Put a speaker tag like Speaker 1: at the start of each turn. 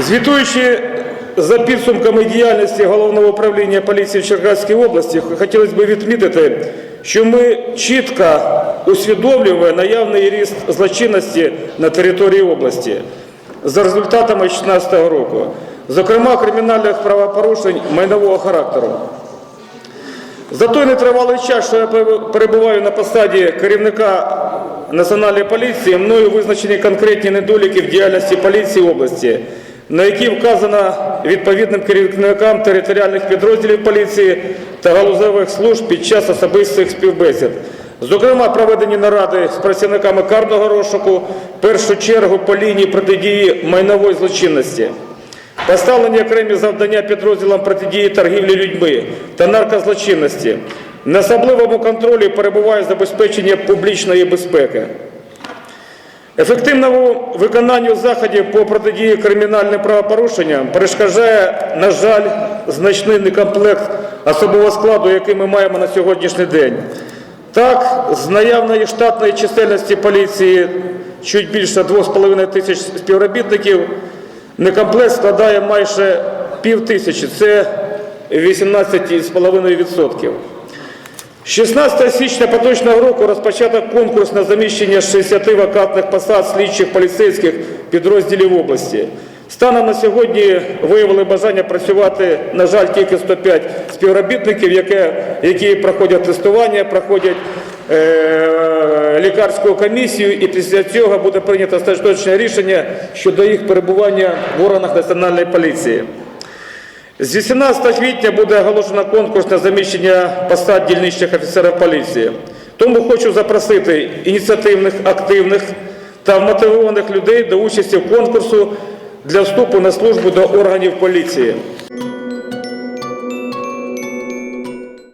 Speaker 1: Звітуючи за підсумками діяльності Головного управління поліції в Черкаській області, хотілося б відмітити, що ми чітко усвідомлюємо наявний ріст злочинності на території області за результатами 2016 року, зокрема кримінальних правопорушень майнового характеру. За той нетривалий час, що я перебуваю на посаді керівника Національної поліції, мною визначені конкретні недоліки в діяльності поліції області, на які вказано відповідним керівникам територіальних підрозділів поліції та галузевих служб під час особистих співбесід. Зокрема, проведені наради з працівниками карного розшуку, в першу чергу по лінії протидії майнової злочинності. Поставлені окремі завдання підрозділам протидії торгівлі людьми та наркозлочинності. На особливому контролі перебуває забезпечення публічної безпеки. Ефективному виконанню заходів по протидії кримінальним правопорушенням перешкоджає, на жаль, значний некомплект особового складу, який ми маємо на сьогоднішній день. Так, з наявної штатної чисельності поліції чуть більше 2,5 тисяч співробітників, некомплект складає майже пів тисячі, це 18,5%. 16 січня поточного року розпочато конкурс на заміщення 60 вакантних посад слідчих поліцейських підрозділів області. Станом на сьогодні виявили бажання працювати, на жаль, тільки 105 співробітників, які проходять тестування, проходять е, лікарську комісію, і після цього буде прийнято остаточне рішення щодо їх перебування в органах національної поліції. З 18 квітня буде оголошено конкурс на заміщення посад дільничних офіцерів поліції. Тому хочу запросити ініціативних, активних та вмотивованих людей до участі в конкурсу для вступу на службу до органів поліції.